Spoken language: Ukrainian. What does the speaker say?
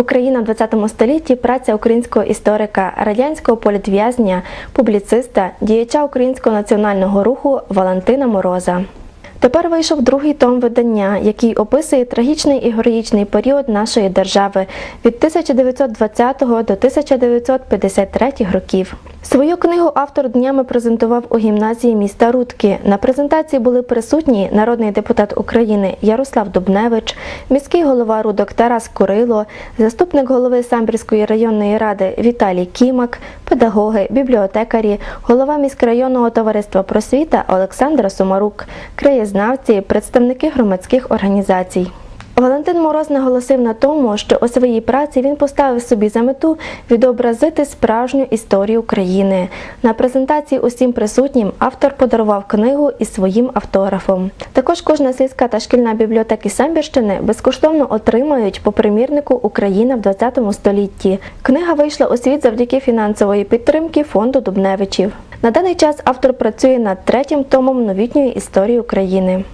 Україна в 20 столітті праця українського історика, радянського політв'язня, публіциста, діяча українського національного руху Валентина Мороза. Тепер вийшов другий том видання, який описує трагічний і героїчний період нашої держави від 1920 до 1953 років. Свою книгу автор днями презентував у гімназії міста Рудки. На презентації були присутні народний депутат України Ярослав Дубневич, міський голова Рудок Тарас Курило, заступник голови Самбірської районної ради Віталій Кімак, педагоги, бібліотекарі, голова міськрайонного товариства просвіта Олександра Сумарук, краєзнавці, представники громадських організацій. Валентин Мороз наголосив на тому, що у своїй праці він поставив собі за мету відобразити справжню історію України. На презентації усім присутнім автор подарував книгу із своїм автографом. Також кожна сільська та шкільна бібліотеки Самбірщини безкоштовно отримають по примірнику Україна в 20 столітті. Книга вийшла у світ завдяки фінансової підтримки фонду Дубневичів. На даний час автор працює над третім томом новітньої історії України.